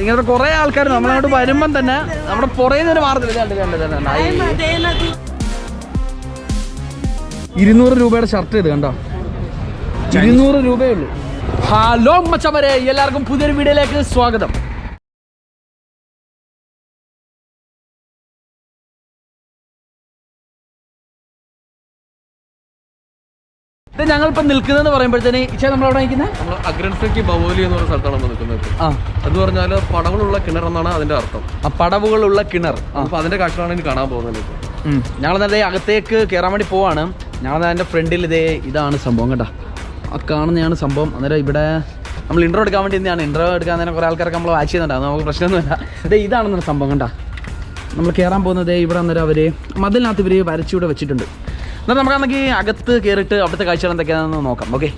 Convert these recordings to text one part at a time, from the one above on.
ഇങ്ങനത്തെ കുറെ ആൾക്കാർ നമ്മളങ്ങോട്ട് വരുമ്പം തന്നെ നമ്മുടെ പുറയിൽ നിന്ന് കണ്ടില്ലേ? ഇരുന്നൂറ് രൂപയുടെ ഷർട്ട് ഇത് കണ്ടോ? ഇരുന്നൂറ് രൂപയേ ഉള്ളൂ. ഹലോ മച്ചമരെ എല്ലാവർക്കും പുതിയൊരു വീഡിയോയിലേക്ക് സ്വാഗതം. ഇത് ഞങ്ങളിപ്പോ നിൽക്കുന്നതെന്ന് പറയുമ്പോഴത്തേന് ഇച്ചാ നമ്മൾ അവിടെ നിൽക്കുന്നത്? നമ്മൾ അഗ്രൻഫ്രക്കി ബവോലി എന്ന് പറഞ്ഞ സ്ഥലത്താണ് നമ്മൾ നിൽക്കുന്നത്. ആ. അത് പറഞ്ഞാൽ പടവുകളുള്ള കിണർ എന്നാണ് അതിന്റെ അർത്ഥം. ആ പടവുകളുള്ള കിണർ. അപ്പൊ അതിന്റെ കാഴ്ചകളാണ് ഇനി കാണാൻ പോകുന്നത് ഇപ്പൊ. ഞങ്ങൾ നേരെ അകത്തേക്ക് കയറാൻ വേണ്ടി പോവാണ്. ഞങ്ങൾ എന്റെ ഫ്രണ്ടിൽ ഇതേ ഇതാണ് സംഭവം കേട്ടോ. ആ കാണുന്നതാണ് സംഭവം. അന്നേരം ഇവിടെ നമ്മൾ ഇൻട്രോ എടുക്കാൻ വേണ്ടി തന്നെയാണ് ഇൻട്രോ എടുക്കാൻ തന്നെ കുറേ ആൾക്കാരൊക്കെ നമ്മൾ വാച്ച് ചെയ്യുന്നുണ്ട്. നമുക്ക് നമുക്ക് പ്രശ്നമൊന്നുമില്ല. ഇതേ ഇതാണെന്നാണ് സംഭവം കണ്ടാ നമ്മൾ കയറാൻ പോകുന്നത് ഇവിടെ അന്നേരം അവർ മതിലിനകത്ത് ഇവർ വരച്ചിവിടെ വെച്ചിട്ടുണ്ട്. എന്നാൽ നമുക്കാണെങ്കിൽ അകത്ത് കയറിയിട്ട് അവിടുത്തെ കാഴ്ചകൾ എന്തൊക്കെയാണെന്ന് നോക്കാം. ഓക്കെ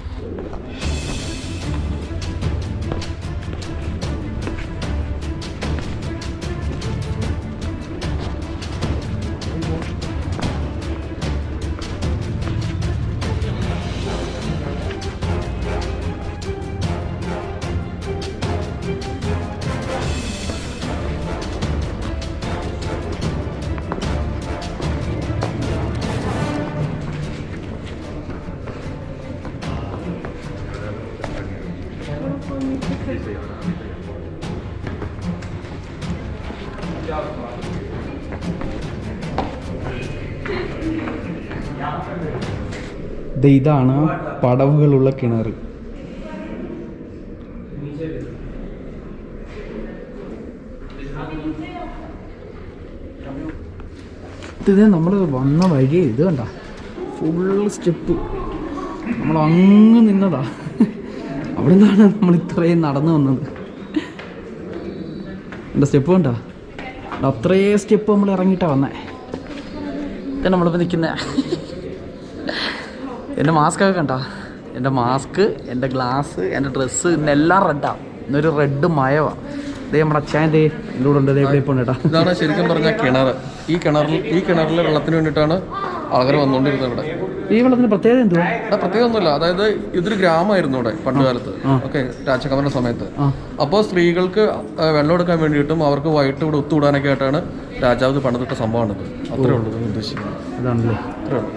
ഇതാണ് പടവുകളുള്ള കിണർ ഇത് നമ്മൾ വന്ന വഴി ഇത് കണ്ട. ഫുൾ സ്റ്റെപ്പ് നമ്മൾ അങ്ങ് നിന്നതാ. അവിടെ നിന്നാണ് നമ്മൾ ഇത്രയും നടന്നു വന്നത്. എന്റെ സ്റ്റെപ്പ് കണ്ട? അത്രയും സ്റ്റെപ്പ് നമ്മൾ ഇറങ്ങിയിട്ടാണ് വന്നേ. നമ്മളിപ്പോൾ നിൽക്കുന്ന എന്റെ മാസ്ക് ഒക്കെ കണ്ട? എന്റെ മാസ്ക് എന്റെ ഗ്ലാസ് എന്റെ ഡ്രസ്സ് ഇന്നെല്ലാം റെഡാ ഇന്നൊരു റെഡ് മയവാ. ദേ നമ്മുടെ അച്ഛൻ ദേ എന്റെ കൂടെ ഉണ്ട്. ഇവിടെ ഇപ്പോൾ കേട്ടോ. ഇതാണ് ശരിക്കും പറഞ്ഞ കിണർ. ഈ കിണറിൽ ഈ കിണറിലെ വെള്ളത്തിന് വേണ്ടിയിട്ടാണ് ആൾക്കാർ വന്നുകൊണ്ടിരുന്നത് ഇവിടെ. ഈ വെള്ളത്തിന് പ്രത്യേകത എന്തുവാ? പ്രത്യേകത പ്രത്യേകം ഒന്നുമില്ല. അതായത് ഇതൊരു ഗ്രാമമായിരുന്നു ഇവിടെ പണ്ട് കാലത്ത്. ഓക്കെ രാജകമറിന്റെ സമയത്ത്. അപ്പോൾ സ്ത്രീകൾക്ക് വെള്ളം എടുക്കാൻ വേണ്ടിയിട്ടും അവർക്ക് വൈകിട്ട് ഇവിടെ ഒത്തുകൂടാനൊക്കെ ആയിട്ടാണ് രാജാവ് ഇത് പണിതിട്ട സംഭവമാണിത്. അത്രേ ഉള്ളൂ ഇത് ഉദ്ദേശിക്കുന്നത്. ഇതാണല്ലേ അത്രേ ഉള്ളൂ.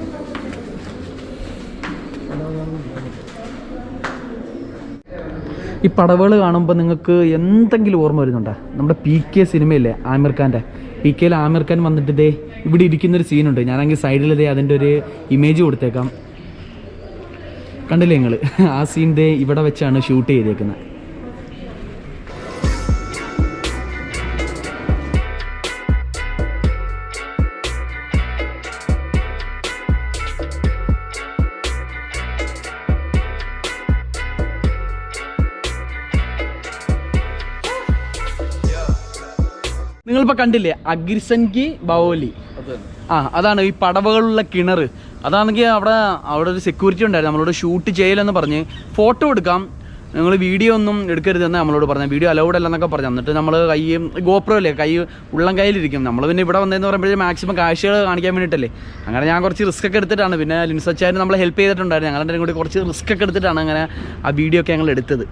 ഈ പടവുകൾ കാണുമ്പോൾ നിങ്ങൾക്ക് എന്തെങ്കിലും ഓർമ്മ വരുന്നുണ്ടോ? നമ്മുടെ പി കെ സിനിമയില്ലേ ആമിർ ഖാന്റെ പി കെയിൽ ആമിർ ഖാൻ വന്നിട്ട് ഇതേ ഇവിടെ ഇരിക്കുന്നൊരു സീനുണ്ട്. ഞാനാണെങ്കിൽ സൈഡിൽ ഇതേ അതിന്റെ ഒരു ഇമേജ് കൊടുത്തേക്കാം. കണ്ടില്ലേ നിങ്ങൾ ആ സീൻ ദേ ഇവിടെ വെച്ചാണ് ഷൂട്ട് ചെയ്തേക്കുന്നത് നിങ്ങളിപ്പോൾ കണ്ടില്ലേ? അഗ്രിസൻകി ബൗലി ആ അതാണ് ഈ പടവകളുള്ള കിണർ. അതാണെങ്കിൽ അവിടെ അവിടെ ഒരു സെക്യൂരിറ്റി ഉണ്ടായിരുന്നു. നമ്മളോട് ഷൂട്ട് ചെയ്യലെന്ന് പറഞ്ഞ് ഫോട്ടോ എടുക്കാം. നിങ്ങൾ വീഡിയോ ഒന്നും എടുക്കരുതെന്ന് നമ്മളോട് പറഞ്ഞു. വീഡിയോ അലൗഡ് അല്ലെന്നൊക്കെ പറഞ്ഞു. എന്നിട്ട് നമ്മൾ കൈ ഗോപ്രോ അല്ലേ? കൈ ഉള്ളം കയ്യിലിരിക്കും. നമ്മൾ പിന്നെ ഇവിടെ വന്നതെന്ന് പറയുമ്പോഴേ മാക്സിമം കാഴ്ചകൾ കാണിക്കാൻ വേണ്ടിയിട്ടല്ലേ? അങ്ങനെ ഞാൻ കുറച്ച് റിസ്ക് ഒക്കെ എടുത്തിട്ടാണ്. പിന്നെ ലിൻസച്ചാരും നമ്മളെ ഹെൽപ്പ് ചെയ്തിട്ടുണ്ടായിരുന്നു. ഞങ്ങളുടെ കൂടി കുറച്ച് റിസ്ക് ഒക്കെ എടുത്തിട്ടാണ് അങ്ങനെ ആ വീഡിയോ ഒക്കെ ഞങ്ങൾ എടുത്തത്.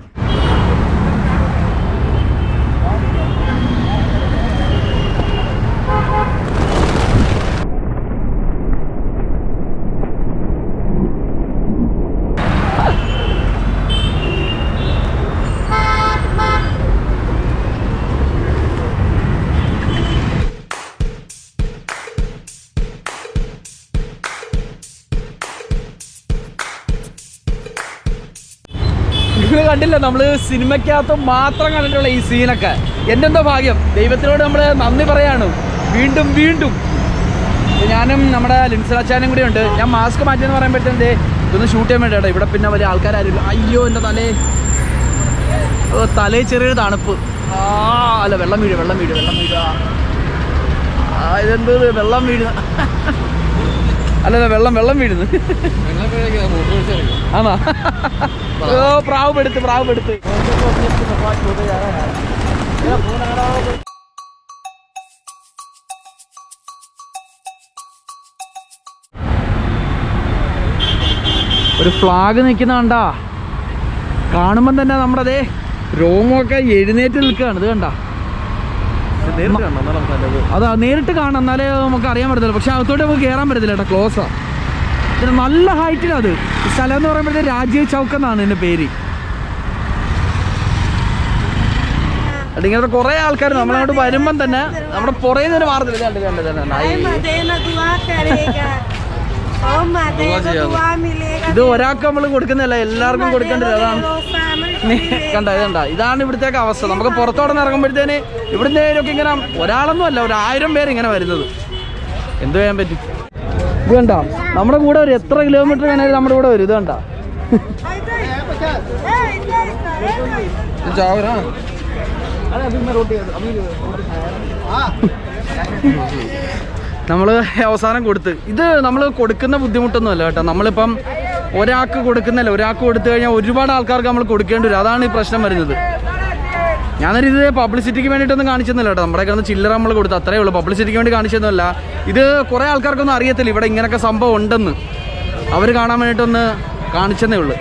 നിങ്ങൾ കണ്ടില്ല. നമ്മൾ സിനിമയ്ക്കകത്ത് മാത്രം കണ്ടിട്ടുള്ള ഈ സീനൊക്കെ. എന്റെ എന്തോ ഭാഗ്യം. ദൈവത്തിനോട് നമ്മൾ നന്ദി പറയാണ്. വീണ്ടും വീണ്ടും. ഞാനും നമ്മുടെ ലിൻസലാച്ചാനും കൂടി ഉണ്ട്. ഞാൻ മാസ്ക് മാറ്റിയെന്ന് പറയുമ്പോഴത്തേ ഇതൊന്ന് ഷൂട്ട് ചെയ്യാൻ വേണ്ടി ഇവിടെ പിന്നെ വലിയ ആൾക്കാരും അയ്യോ എന്റെ തലേ. തലേ ചെറിയൊരു തണുപ്പ്. ആ അല്ല വെള്ളം വീഴുക വെള്ളം വീഴുക വെള്ളം വീഴുക ഇതെന്ത് ഇത്? വെള്ളം വീഴുന്ന അല്ലല്ല വെള്ളം വെള്ളം വീഴുന്നു. ആണോ? ഓ പ്രാവ് എടുത്ത് പ്രാവ് എടുത്ത് ഒരു ഫ്ലാഗ് നിൽക്കുന്ന കണ്ടാ. കാണുമ്പം തന്നെ നമ്മുടെ അതേ രോമൊക്കെ എഴുന്നേറ്റ് നിൽക്കുകയാണ്. ഇത് കണ്ട നേരിട്ട് കാണണം എന്നാലും നമുക്ക് അതിന്റെ അതാ നേരിട്ട് കാണാം എന്നാലേ നമുക്ക് അറിയാൻ പറ്റത്തില്ല പക്ഷെ അകത്തോട്ട് നമുക്ക് കയറാൻ പറ്റത്തില്ല കേട്ടോ ക്ലോസാ പിന്നെ നല്ല ഹൈറ്റിലാണ് അത് സ്ഥലം എന്ന് പറയുമ്പോഴത്തെ രാജീവ് ചൗക്ക് എന്നാണ് എന്റെ പേര്. ഇങ്ങനത്തെ കുറേ ആൾക്കാർ നമ്മളങ്ങോട്ട് വരുമ്പം തന്നെ നമ്മുടെ പുറകെ നിന്ന് മാറുന്നില്ല ഇത് ഒരാൾക്ക് നമ്മൾ കൊടുക്കുന്നില്ല എല്ലാവർക്കും കൊടുക്കേണ്ടത് അതാണ് शामिल നീ കണ്ട ഇതണ്ട ഇതാണ് ഇവിടുത്തേക്ക് അവസ്ഥ നമുക്ക് പുറത്തോടെ ഇറങ്ങുമ്പോഴത്തേന് ഇവിടുന്ന് ഒക്കെ ഇങ്ങനെ ഒരാളൊന്നും അല്ല ഒരു ആയിരം പേര് ഇങ്ങനെ വരുന്നത് എന്ത് ചെയ്യാൻ പറ്റും ഇത് കണ്ട നമ്മുടെ കൂടെ ഒരു എത്ര കിലോമീറ്റർ വേണേലും നമ്മുടെ കൂടെ വരും ഇത് കണ്ട ചാവരാ നമ്മൾ അവസാനം കൊടുത്ത്. ഇത് നമ്മൾ കൊടുക്കുന്ന ബുദ്ധിമുട്ടൊന്നും അല്ല കേട്ടോ. നമ്മളിപ്പം ഒരാൾക്ക് കൊടുക്കുന്നില്ല ഒരാൾക്ക് കൊടുത്തു കഴിഞ്ഞാൽ ഒരുപാട് ആൾക്കാർക്ക് നമ്മൾ കൊടുക്കേണ്ടി വരും. അതാണ് ഈ പ്രശ്നം വരുന്നത്. ഞാനൊരു ഇത് പബ്ലിസിറ്റിക്ക് വേണ്ടിയിട്ടൊന്നും കാണിച്ചെന്നില്ല കേട്ടോ. നമ്മുടെ കിടന്ന് ചില്ലറ നമ്മൾ കൊടുത്തു അത്രേ ഉള്ളൂ. പബ്ലിസിറ്റിക്ക് വേണ്ടി കാണിച്ചൊന്നുമല്ല. ഇത് കുറേ ആൾക്കാർക്കൊന്നും അറിയത്തില്ല. ഇവിടെ ഇങ്ങനെയൊക്കെ സംഭവം ഉണ്ടെന്ന്. അവർ കാണാൻ വേണ്ടിയിട്ടൊന്ന് കാണിച്ചെന്നേ ഉള്ളൂ.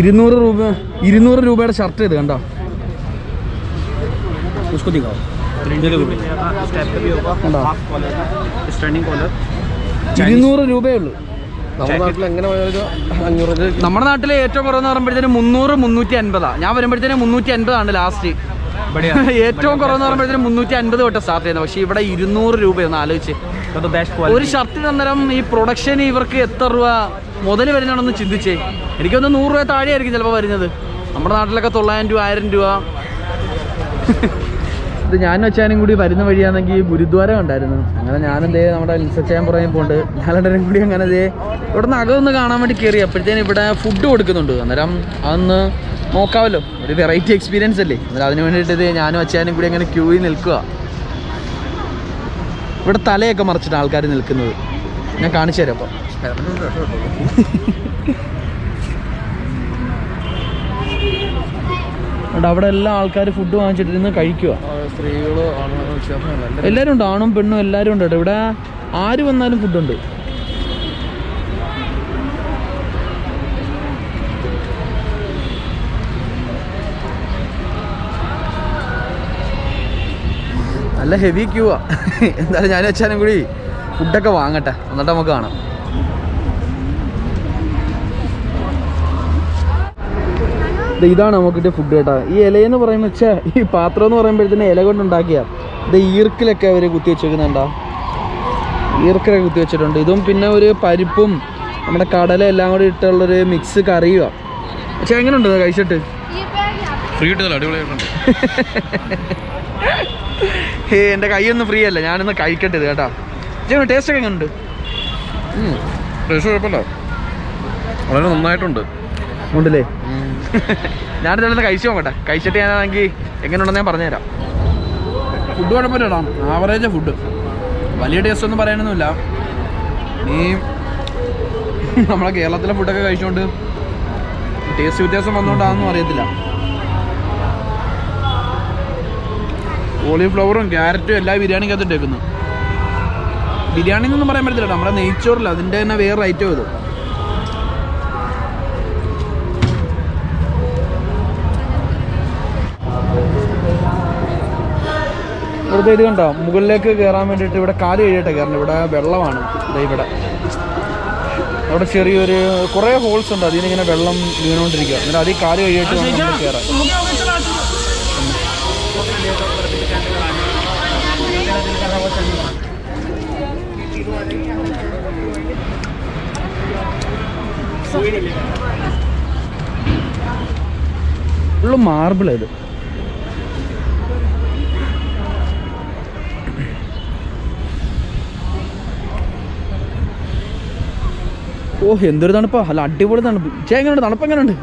ഇരുന്നൂറ് രൂപ ഇരുന്നൂറ് രൂപയുടെ ഷർട്ട് ഇത് കണ്ടോ? हाफ कॉलर स्टैंडिंग कॉलर ഇരുന്നൂറ് രൂപയേ ഉള്ളൂ നമ്മുടെ നാട്ടിൽ എങ്ങനെ പോയാലും അഞ്ഞൂറ് രൂപ നമ്മുടെ നാട്ടിലെ ഏറ്റവും കുറവെന്ന് പറയുമ്പോഴത്തേന് മുന്നൂറ് മുന്നൂറ്റി അൻപതാ ഞാൻ വരുമ്പോഴത്തേന് മുന്നൂറ്റി അൻപതാണ് ലാസ്റ്റ് बढ़िया ഏറ്റവും കുറവെന്ന് പറയുമ്പോഴത്തേന് മുന്നൂറ്റി അൻപത് തൊട്ട് സ്റ്റാർട്ട് ചെയ്യുന്നത് പക്ഷേ ഇവിടെ ഇരുന്നൂറ് രൂപയൊന്ന് ആലോചിച്ച് तो तो बेस्ट ഒരു क्वालिटी ഷർട്ടിന് അന്നേരം ഈ പ്രൊഡക്ഷൻ ഇവർക്ക് എത്ര രൂപ മുതൽ വരുന്നതാണെന്ന് ചിന്തിച്ചേ എനിക്കൊന്ന് നൂറ് രൂപ താഴെയായിരിക്കും ചിലപ്പോൾ വരുന്നത് നമ്മുടെ നാട്ടിലൊക്കെ തൊള്ളായിരം രൂപ ആയിരം രൂപ ഇത് ഞാൻ വെച്ചാനും കൂടി വരുന്ന വഴിയാണെങ്കിൽ ഗുരുദ്വാരം ഉണ്ടായിരുന്നു അങ്ങനെ ഞാനെന്തേ നമ്മുടെ ലിൻസച്ചാൻ പുറകെ പോണ്ട്. ഞാനെല്ലാവരും കൂടി അങ്ങനെ ഇതേ ഇവിടെ നിന്ന് അകമൊന്ന് കാണാൻ വേണ്ടി കയറി അപ്പോഴത്തേനും ഇവിടെ ഫുഡ് കൊടുക്കുന്നുണ്ട്. അന്നേരം അതൊന്ന് നോക്കാമല്ലോ ഒരു വെറൈറ്റി എക്സ്പീരിയൻസ് അല്ലേ? അന്നേരം അതിന് വേണ്ടിയിട്ട് ഇത് ഞാനും അച്ഛനും കൂടി അങ്ങനെ ക്യൂയിൽ നിൽക്കുക ഇവിടെ തലയൊക്കെ മറിച്ചിട്ട് ആൾക്കാർ നിൽക്കുന്നത്. ഞാൻ കാണിച്ചു തരാം അപ്പം അവിടെ അവിടെ എല്ലാ ആൾക്കാർ ഫുഡ് വാങ്ങിച്ചിട്ട് ഇരുന്ന് കഴിക്കുക എല്ലാവരും ഉണ്ട്. ആണും പെണ്ണും എല്ലാവരും ഉണ്ട്. ഇവിടെ ആര് വന്നാലും ഫുഡുണ്ട് നല്ല ഹെവി ക്യൂ ക്യൂവാ എന്തായാലും ഞാൻ വെച്ചാലും കൂടി ഫുഡൊക്കെ വാങ്ങട്ടെ. എന്നിട്ട് നമുക്ക് കാണാം. ഇതാണ് നമുക്ക് ഫുഡ് കേട്ടോ. ഈ ഇലയെന്ന് പറയുമ്പോൾ വെച്ചാൽ ഈ പാത്രം എന്ന് പറയുമ്പോഴത്തേന് ഇല കൊണ്ട് ഉണ്ടാക്കിയ ഇത് ഈർക്കിലൊക്കെ അവർ കുത്തി വെച്ചേക്കുന്നുണ്ടോ. ഈർക്കിലൊക്കെ കുത്തി വെച്ചിട്ടുണ്ട്. ഇതും പിന്നെ ഒരു പരിപ്പും നമ്മുടെ കടല എല്ലാം കൂടി ഇട്ടുള്ളൊരു മിക്സ് കറിയുക പക്ഷേ എങ്ങനെ ഉണ്ട് കഴിച്ചിട്ട്? ഹേ എന്റെ കൈയൊന്നും ഫ്രീ അല്ല. ഞാനൊന്ന് കഴിക്കട്ടെ ഇത് കേട്ടോ. ചേട്ടാ ടേസ്റ്റ് ഒക്കെ എങ്ങനെയുണ്ട് ടേസ്റ്റ് കുഴപ്പമില്ല. വളരെ നന്നായിട്ടുണ്ട്. ഉണ്ടല്ലേ? ഞാൻ ഞാനിതെല്ലാം കഴിച്ചു നോക്കട്ടെ. കഴിച്ചിട്ട് ഞാനാണെങ്കിൽ എങ്ങനെയുണ്ടെന്ന് ഞാൻ പറഞ്ഞുതരാം. ഫുഡ് കുഴപ്പമില്ലടാ ആവറേജ് ഫുഡ് വലിയ ടേസ്റ്റ് ഒന്നും പറയാനൊന്നുമില്ല. നീ നമ്മളെ കേരളത്തിലെ ഫുഡൊക്കെ കഴിച്ചുകൊണ്ട് ടേസ്റ്റ് വ്യത്യാസം വന്നുകൊണ്ടാണെന്നും അറിയത്തില്ല. കോളിഫ്ലവറും ക്യാരറ്റും എല്ലാ ബിരിയാണിക്കകത്ത് ഇട്ടേക്കുന്നു ബിരിയാണി എന്നൊന്നും പറയാൻ പറ്റത്തില്ല നമ്മുടെ നെയ്ച്ചോറില്ല. അതിന്റെ തന്നെ വേറെ ഐറ്റം ഇത്. ഇവിടുത്തെ ഇത് കണ്ടോ? മുകളിലേക്ക് കയറാൻ വേണ്ടിയിട്ട് ഇവിടെ കാൽ കഴിയട്ടെ കയറണം. ഇവിടെ വെള്ളമാണ്. ഇവിടെ. അവിടെ ചെറിയൊരു കുറേ ഹോൾസ് ഉണ്ട്. അതിന് ഇങ്ങനെ വെള്ളം വീണുകൊണ്ടിരിക്കുക. എന്നിട്ട് അതിൽ കാൽ കഴിയിട്ട് വേണം നമ്മൾ കയറാൻ ഫുള്ള് മാർബിൾ ഇത്. ഓ എന്തൊരു തണുപ്പാ അല്ല അടിപൊളി തണുപ്പ് ചേ എങ്ങനെയുണ്ട് തണുപ്പ് എങ്ങനെയുണ്ട്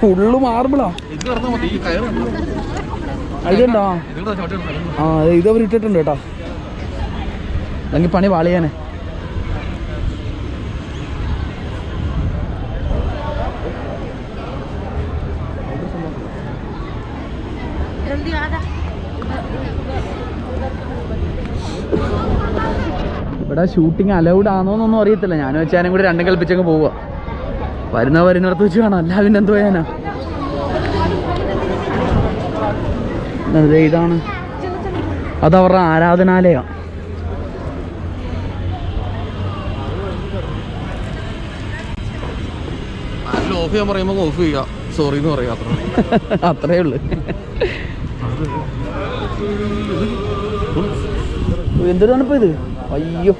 ഫുള്ള് മാർബിളാ ഇത് കിടന്നാൽ മതി ഈ കയറ് അതിലുണ്ടോ ഇതിലൂടെ ചവിട്ടി കിടക്കണം. ആ ഇത് അവർ ഇട്ടിട്ടുണ്ട് കേട്ടോ അല്ലെങ്കിൽ പണി വാളിയാനെ जल्दी आ जा ഇവിടെ ഷൂട്ടിംഗ് അലൗഡ് ആണോന്നൊന്നും അറിയത്തില്ല. ഞാൻ വെച്ചാലും കൂടി രണ്ടും കൽപ്പിച്ചങ്ങ് പോവുക വരുന്ന വരുന്നിടത്ത് വെച്ച് കാണാം. അല്ല പിന്നെ എന്ത് ഞാനാ? ഇതാണ്. ഇതാണ് അതവരുടെ ആരാധനാലയം. ആരെങ്കിലും ഓഫ് ചെയ്യാൻ പറയുമ്പോൾ ഓഫ് ചെയ്യുക സോറി എന്ന് അത്ര അത്രേ ഉള്ളു. എന്തൊരാണ് ഇപ്പൊ ഇത്? അയ്യോ.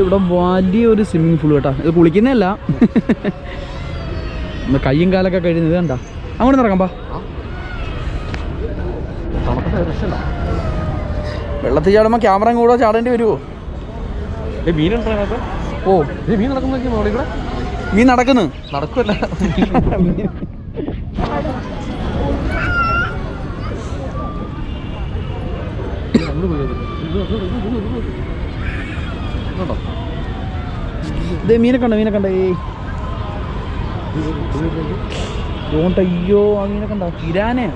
ഇവിടെ വലിയൊരു സ്വിമ്മിങ് പൂൾ കേട്ടോ. ഇത് കുളിക്കുന്നതല്ല. കയ്യും കാലൊക്കെ ഇത് കണ്ട. അങ്ങോട്ട് നടക്കാം പാ. വെള്ളത്തിൽ ചാടുമ്പോൾ ക്യാമറ കൂടെ ചാടേണ്ടി വരുമോ? ഓ. മീൻ നടക്കുന്ന മീൻ നടക്കുന്നു. നടക്കുമല്ല കേട്ടോ ഇത് മീനെ കണ്ട മീനെ കണ്ട? അയ്യോ ആ മീനെ കണ്ട? കിരാനെ.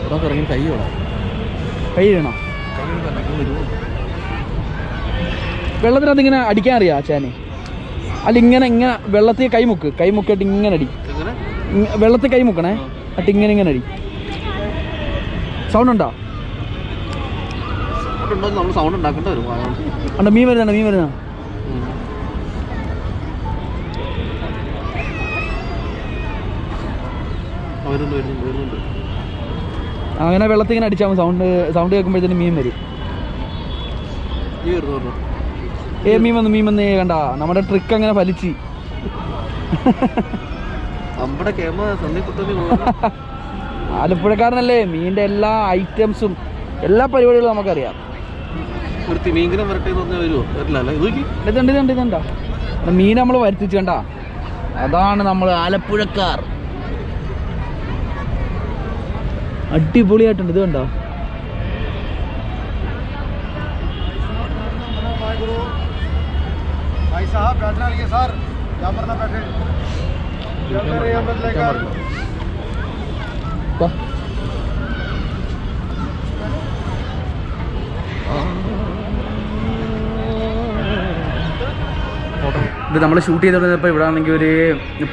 ഇവിടെ ഇറങ്ങി വേണം കൈ വെള്ളത്തിനകത്ത് ഇങ്ങനെ അടിക്കാൻ അറിയാം അച്ഛനെ? അല്ല ഇങ്ങനെ ഇങ്ങനെ വെള്ളത്തിൽ കൈമുക്ക് കൈമുക്കായിട്ട് ഇങ്ങനെ അടി. വെള്ളത്തിൽ കൈമുക്കണേ അട്ട് ഇങ്ങനെ ഇങ്ങനെ അടി. സൗണ്ട് ഉണ്ടോ ഉണ്ടോ സൗണ്ട് ഉണ്ടാക്കേണ്ടി വരും. അതാണ്. മീൻ വരുന്നുണ്ട് മീൻ വരുന്ന? വരുന്നുണ്ട് വരുന്നുണ്ട് വരുന്നുണ്ട്. അങ്ങനെ വെള്ളത്തിൽ ഇങ്ങനെ അടിച്ചാൽ സൗണ്ട് സൗണ്ട് കേൾക്കുമ്പോഴത്തേനും മീൻ വരും. ഏ മീൻ വന്ന് മീൻ വന്ന്. കണ്ട നമ്മുടെ ട്രിക്ക് അങ്ങനെ ഫലിച്ച്. ആലപ്പുഴക്കാരനല്ലേ മീനിന്റെ എല്ലാ ഐറ്റംസും എല്ലാ പരിപാടികളും നമുക്കറിയാം. മീൻ നമ്മൾ വരുത്തിച്ച് കണ്ട. അതാണ് നമ്മൾ ആലപ്പുഴക്കാർ. അടിപൊളിയായിട്ടുണ്ട്. ഇത് കണ്ടോ? ഇത് നമ്മൾ ഷൂട്ട് ചെയ്തപ്പോൾ ഇവിടെ ആണെങ്കിൽ ഒരു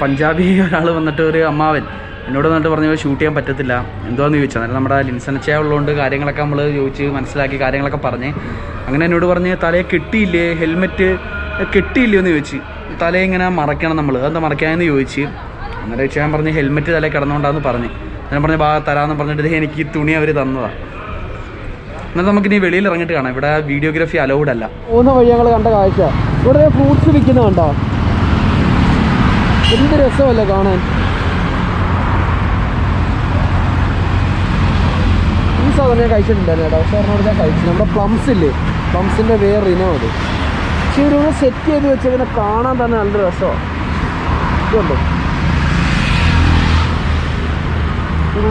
പഞ്ചാബി ഒരാൾ വന്നിട്ട് ഒരു അമ്മാവൻ. എന്നോട് വന്നിട്ട് പറഞ്ഞു ഷൂട്ട് ചെയ്യാൻ പറ്റത്തില്ല. എന്തോന്ന് ചോദിച്ചു. അന്നേരം നമ്മുടെ ലിൻസനച്ചയ ഉള്ളതുകൊണ്ട് കാര്യങ്ങളൊക്കെ നമ്മൾ ചോദിച്ച് മനസ്സിലാക്കി കാര്യങ്ങളൊക്കെ പറഞ്ഞ്. അങ്ങനെ എന്നോട് പറഞ്ഞ് തലയെ കെട്ടിയില്ലേ? ഹെൽമെറ്റ് കെട്ടിയില്ലേ? എന്ന് ചോദിച്ച്. തലയെ ഇങ്ങനെ മറക്കണം നമ്മൾ അതെന്താ മറക്കാമെന്ന് ചോദിച്ച്. അന്നേരം ചോദിച്ചാൽ ഞാൻ പറഞ്ഞ് ഹെൽമെറ്റ് തലയിൽ കിടന്നുകൊണ്ടാന്ന് പറഞ്ഞ്. ഞാൻ പറഞ്ഞ് ബാ തരാമെന്ന് പറഞ്ഞിട്ട് ദേ എനിക്ക് ഈ തുണി അവർ തന്നതാണ് എന്നാൽ നമുക്കിനി വെളിയിൽ ഇറങ്ങിട്ട് കാണാം. ഇവിടെ വീഡിയോഗ്രാഫി അലൗഡ് അല്ല. മൂന്ന് വഴി ഞങ്ങൾ കണ്ട കാഴ്ച. ഇവിടെ ഫ്രൂട്ട്സ് വിൽക്കുന്നത് കണ്ടോ? എന്ത് രസമല്ലേ കാണാൻ? സാധനം കഴിച്ചിട്ടുണ്ടായിരുന്നു കേട്ടോ. പക്ഷേ ഞാൻ കഴിച്ചു നമ്മുടെ പ്ലംസ് ഇല്ലേ? പ്ലംസിന്റെ വേറെ ഇനം അത്. പക്ഷേ ഒരു സെറ്റ് ചെയ്ത് വെച്ച് കാണാൻ തന്നെ നല്ല രസമാണ് ഇതുണ്ട്?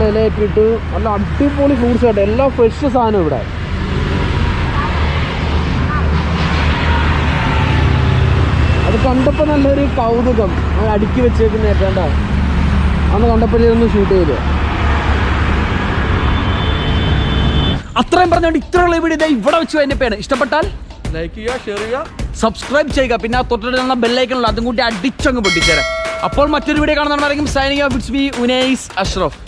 ഇലയൊക്കെ ഇട്ട് നല്ല അടിപൊളി ഫ്രൂട്ട്സ് കേട്ടോ. എല്ലാം ഫ്രഷ് സാധനം ഇവിടെ. അത് കണ്ടപ്പോൾ നല്ലൊരു കൗതുകം. അടുക്കി വെച്ചേക്കുന്ന ഏറ്റാണ്ടാണ് അന്ന് കണ്ടപ്പോൾ ഇതൊന്ന് ഷൂട്ട് ചെയ്ത്. അത്രയും പറഞ്ഞുകൊണ്ട് ഇത്രയുള്ള വീഡിയോ ഇതാ ഇവിടെ വെച്ചു എന്റെ പേര് ഇഷ്ടപ്പെട്ടാൽ ലൈക്ക് ചെയ്യുക ഷെയർ ചെയ്യുക. സബ്സ്ക്രൈബ് ചെയ്യുക. പിന്നെ ആ തൊട്ടിട്ടുള്ള ബെല്ലൈക്കണുള്ള അതും കൂടി അടിച്ചങ്ങ് പൊട്ടിച്ചേരാം. അപ്പോൾ മറ്റൊരു video കാണുന്നവരായിരിക്കും signing off it's me Unais Ashraf